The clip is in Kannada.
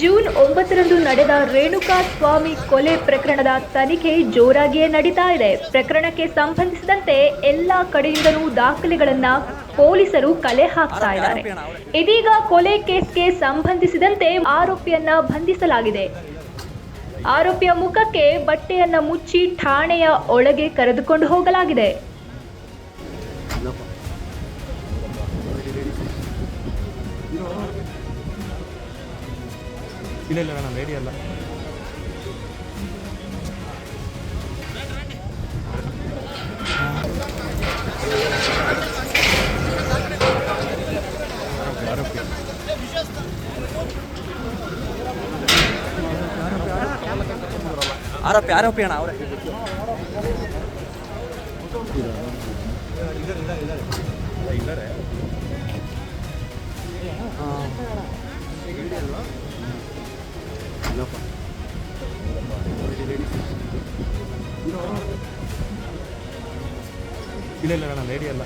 ಜೂನ್ ಒಂಬತ್ತರಂದು ನಡೆದ ರೇಣುಕಾ ಸ್ವಾಮಿ ಕೊಲೆ ಪ್ರಕರಣದ ತನಿಖೆ ಜೋರಾಗಿಯೇ ನಡೀತಾ ಇದೆ. ಪ್ರಕರಣಕ್ಕೆ ಸಂಬಂಧಿಸಿದಂತೆ ಎಲ್ಲ ಕಡೆಯಿಂದಲೂ ದಾಖಲೆಗಳನ್ನ ಪೊಲೀಸರು ಕಲೆ ಹಾಕ್ತಾ ಇದ್ದಾರೆ. ಇದೀಗ ಕೊಲೆ ಕೇಸ್ಗೆ ಸಂಬಂಧಿಸಿದಂತೆ ಆರೋಪಿಯನ್ನ ಬಂಧಿಸಲಾಗಿದೆ. ಆರೋಪಿಯ ಮುಖಕ್ಕೆ ಬಟ್ಟೆಯನ್ನ ಮುಚ್ಚಿ ಠಾಣೆಯ ಒಳಗೆ ಕರೆದುಕೊಂಡು ಹೋಗಲಾಗಿದೆ. ഇല്ല ഇല്ല വേണം റെഡിയല്ല ആരോപ്പി ആരോപ്പിയാണ് അവരെ ഇല്ല ഇല്ല ഇല്ല ഇല്ല ಇಲ್ಲ ಇಲ್ಲ ಲೇಡಿ ಅಲ್ಲ.